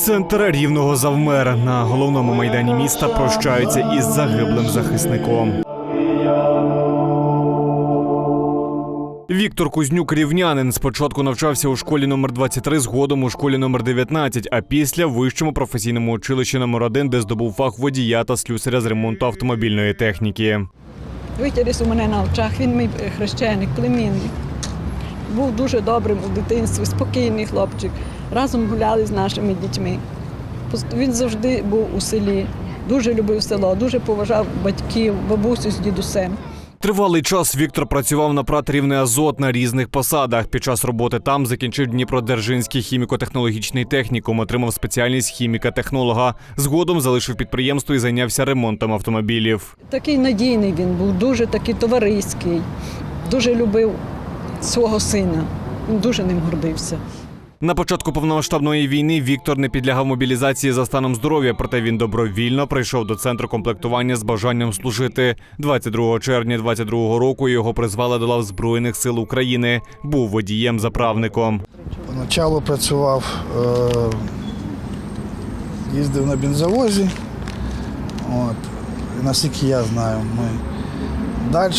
Центр рівного завмер на головному майдані міста прощаються із загиблим захисником. Віктор Кузнюк рівнянин спочатку навчався у школі номер 23, згодом у школі номер 19, а після вищому професійному училищі номер 1, де здобув фах водія та слюсаря з ремонту автомобільної техніки. Витягнувся у мене на очах, він мій хрещеник, племінник. Був дуже добрим у дитинстві, спокійний хлопчик. Разом гуляли з нашими дітьми. Він завжди був у селі, дуже любив село, дуже поважав батьків, бабусю з дідусем. Тривалий час Віктор працював на ПРАТ «Рівне Азот на різних посадах. Під час роботи там закінчив Дніпродзержинський хіміко-технологічний технікум, отримав спеціальність хіміка-технолога. Згодом залишив підприємство і зайнявся ремонтом автомобілів. Такий надійний він був, дуже такий товариський, дуже любив свого сина. Він дуже ним гордився. На початку повномасштабної війни Віктор не підлягав мобілізації за станом здоров'я, проте він добровільно прийшов до центру комплектування з бажанням служити. 22 червня 22 року його призвали до лав Збройних сил України. Був водієм-заправником. Поначалу працював, е, їздив на бензовозі. От. Наскільки я знаю, ми далі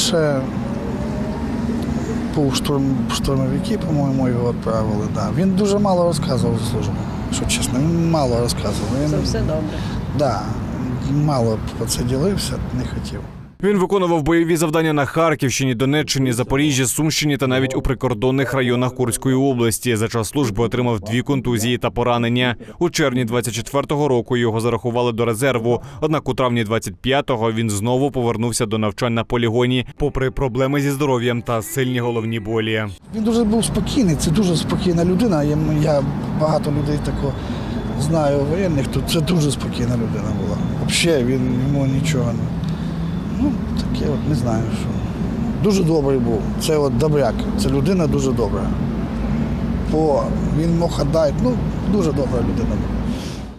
був штурм, штурмовики, по-моєму, його відправили. Да. Він дуже мало розказував за службу, що чесно, він мало розказував. Це все добре. да, мало про це ділився, не хотів. Він виконував бойові завдання на Харківщині, Донеччині, Запоріжжі, Сумщині та навіть у прикордонних районах Курської області. За час служби отримав дві контузії та поранення. У червні 24-го року його зарахували до резерву. Однак у травні 25-го він знову повернувся до навчань на полігоні, попри проблеми зі здоров'ям та сильні головні болі. Він дуже був спокійний, це дуже спокійна людина. Я, я багато людей такого знаю воєнних, то це дуже спокійна людина була. Взагалі він йому нічого не. Ну, таке от не знаю, що. Дуже добрий був. Це от добряк. Це людина дуже добра. Бо він мог віддати, ну, дуже добра людина була.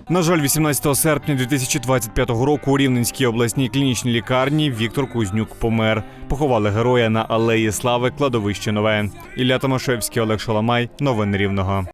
На жаль, 18 серпня 2025 року у Рівненській обласній клінічній лікарні Віктор Кузнюк помер. Поховали героя на алеї Слави кладовище нове. Ілля Томашевський, Олег Шаламай. Новини Рівного.